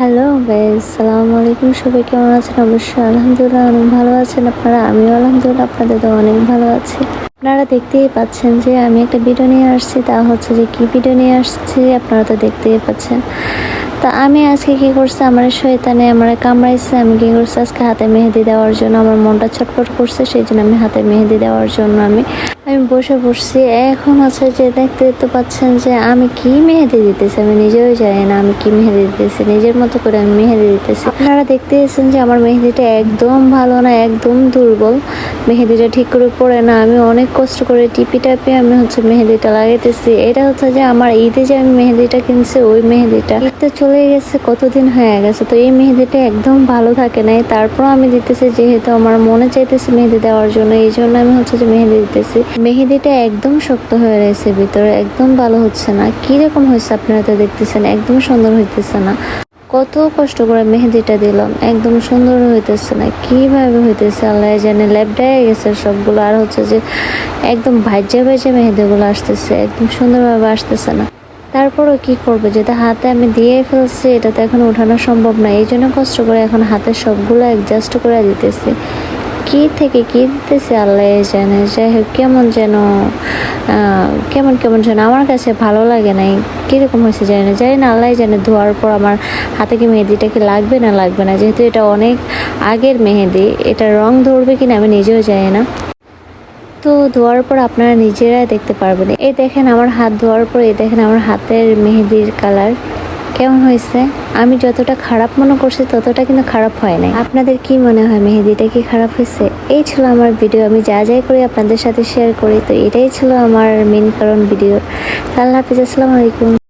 Hello guys সালামু আলাইকুম সবাই কেমন আছেন? অবশ্যই আলহামদুলিল্লাহ অনেক ভালো আছেন আপনারা। আমিও আলহামদুলিল্লাহ আপনাদের তো অনেক ভালো আছি। আপনারা দেখতেই পাচ্ছেন যে আমি একটা ভিডিও নিয়ে আসছি। তা হচ্ছে যে কি ভিডিও নিয়ে আসছি আপনারা তো দেখতেই পাচ্ছেন। তা আমি আজকে কি করছি? আমার শয়তানে আমার কামড়াইছে। আমি কী করছি? আজকে হাতে মেহেদি দেওয়ার জন্য আমার মনটা ছটফট করছে। সেই জন্য আমি হাতে মেহেদি দেওয়ার জন্য আমি আমি বসে পড়ছি। এখন হচ্ছে যে দেখতে তো পাচ্ছেন যে আমি কি মেহেদি দিতেছি আমি নিজেও জানি না আমি কি মেহেদি দিতেছি। নিজের মতো করে আমি মেহেদি দিতেছি। আপনারা দেখতে এসেছেন যে আমার মেহেদিটা একদম ভালো না, একদম দুর্বল। মেহেদিটা ঠিক করে পড়ে না, আমি অনেক কষ্ট করে টিপি টাপি আমি হচ্ছে মেহেদিটা লাগাইতেছি। এটা হচ্ছে যে আমার ঈদে যে আমি মেহেদিটা কিনছি, ওই মেহেদিটা ঈদটা চলে গেছে, কতদিন হয়ে গেছে? তো এই মেহেদিটা একদম ভালো থাকে নাই। তারপর আমি দিতেছি, যেহেতু আমার মনে চাইতেছে মেহেদি দেওয়ার জন্য, এই জন্য আমি হচ্ছে যে মেহেদি দিতেছি। মেহেদিটা একদম শক্ত হয়ে রয়েছে, ভিতরে একদম ভালো হচ্ছে না। কীরকম হয়েছে আপনারা তো দেখতেছেন, একদম সুন্দর হইতেছে না। কত কষ্ট করে মেহেদিটা দিলাম, একদম সুন্দর হইতেছে না। কীভাবে হইতেছে, আল্লাহ জানে। ল্যাবডায় গেছে সবগুলো, আর হচ্ছে যে একদম ভাজ্যা ভাজ্যা মেহেদিগুলো আসতেছে, একদম সুন্দরভাবে আসতেছে না। তারপরও কি করব, যেটা হাতে আমি দিয়ে ফেলছি, এটা তো এখন ওঠানো সম্ভব না। এই জন্য কষ্ট করে এখন হাতে সবগুলো অ্যাডজাস্ট করে দিতেছি। কি থেকে কি দিতেছে আল্লাহ জানে। যাই হোক কেমন যেন কেমন কেমন যেন আমার কাছে ভালো লাগে নাই, কীরকম হয়েছে জানি না। জানি না আল্লাহ জানে ধোয়ার পর আমার হাতে কি মেহেদিটা কি লাগবে না লাগবে না, যেহেতু এটা অনেক আগের মেহেদি, এটা রং ধরবে কিনা আমি নিজেও জানি না। তো ধোয়ার পর আপনারা নিজেরাই দেখতে পারবেন। এই দেখেন আমার হাত ধোয়ার পর, এই দেখেন আমার হাতের মেহেদির কালার কেমন হয়েছে? আমি যতটা খারাপ মনে করছি, ততটা কিন্তু খারাপ হয় নাই। আপনাদের কি মনে হয়, মেহেদিটা কি খারাপ হয়েছে? এই ছিল আমার ভিডিও। আমি যা যাই করি আপনাদের সাথে শেয়ার করি। তো এটাই ছিল আমার মেন কারণ ভিডিও আল্লাহ হাফিজ, আসসালামু আলাইকুম।